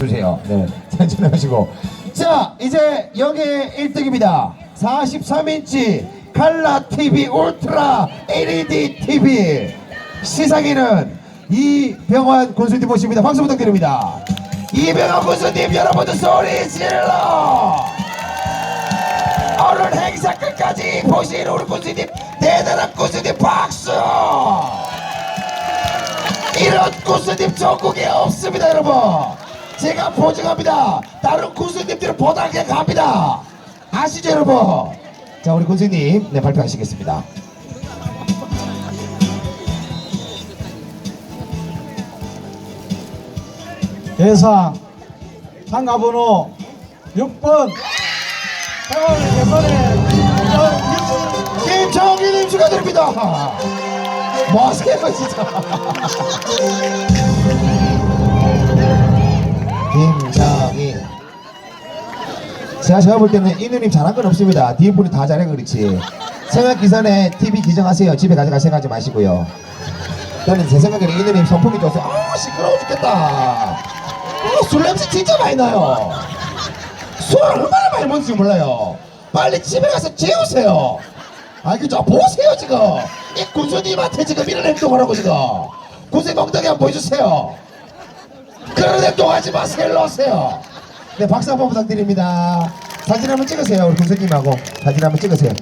주세요. 네. 사진 촬영하시고. 자, 이제 여기에 1등입니다. 43인치 칼라 TV 울트라 LED TV 시상에는 이병환 군수님 모십니다. 박수 부탁드립니다. 이병환 군수님 여러분들 소리 질러! 오늘 행사 끝까지 보신 우리 군수님 대단한 군수님 박수! 이런 군수님 전국에 없습니다 여러분 제가 보증합니다. 다른 군수님들은 보답게 갑니다. 아시죠 여러분? 자 우리 군수님 네 발표하시겠습니다. 대상 상가번호 6번. 세월 예번에 김정희님 축하드립니다. 뭐 하세요 진짜 제가 제가 볼 때는 이 누님 잘한 건 없습니다. 뒤에 분이 다 잘해 그렇지. 생각 기선에 TV 기정하세요. 집에 가져갈 생각하지 마시고요. 저는 제 생각에는 이 누님 선풍기 줘서 아 시끄러워 죽겠다. 어, 술 냄새 진짜 많이 나요. 술 얼마나 많이 먹는지 몰라요. 빨리 집에 가서 재우세요. 알겠죠? 보세요 지금. 이 군수님한테 지금 이런 행동하라고 지금. 군수님 엉덩이 한번 보여주세요. 그런 행동하지 마세요 일로 오세요 네 박수 한번 부탁드립니다. 사진 한번 찍으세요 우리 군수님하고. 사진 한번 찍으세요.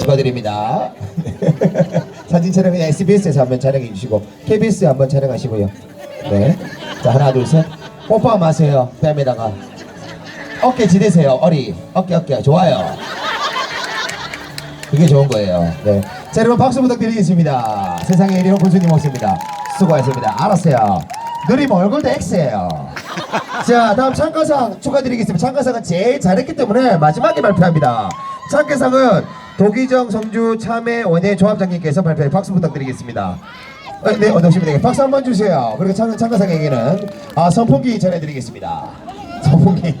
축하드립니다. 사진 촬영은 SBS에서 한번 촬영해 주시고 KBS 한번 촬영하시고요. 네 자 하나 둘 셋. 뽀뽀 마세요 뺨에다가. 어깨 지대세요 어리. 어깨 어깨. 좋아요. 그게 좋은 거예요. 네. 자 여러분 박수 부탁드리겠습니다. 세상에 이리온 군수님 모습니다. 수고하셨습니다. 알았어요. 누님 얼굴도 X예요. 자 다음 참가상 축하드리겠습니다. 참가상은 제일 잘했기 때문에 마지막에 발표합니다. 참가상은 도기정 성주 참회 원예 조합장님께서 발표해 박수 부탁드리겠습니다. 어, 네 어떠십니까 박수 한 번 주세요. 그리고 참, 참가상에게는 아, 선풍기 전해드리겠습니다 선풍기.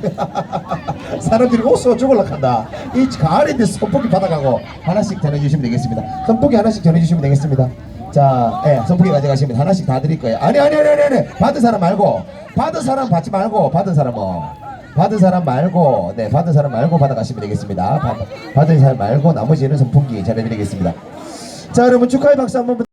사람들이 옷 죽을라 한다. 이 가을인데 선풍기 받아가고 하나씩 전해주시면 되겠습니다. 선풍기 하나씩 전해주시면 되겠습니다. 자, 예, 선풍기 가져가시면 하나씩 다 드릴 거예요. 아니 아니 아니 아니, 아니. 받은 사람 말고 받은 사람 받지 말고 받은 사람 뭐 받은 사람 말고 네 받은 사람 말고 받아가시면 되겠습니다. 받, 받은 사람 말고 나머지는 선풍기 전해드리겠습니다. 자 여러분 축하의 박수 한번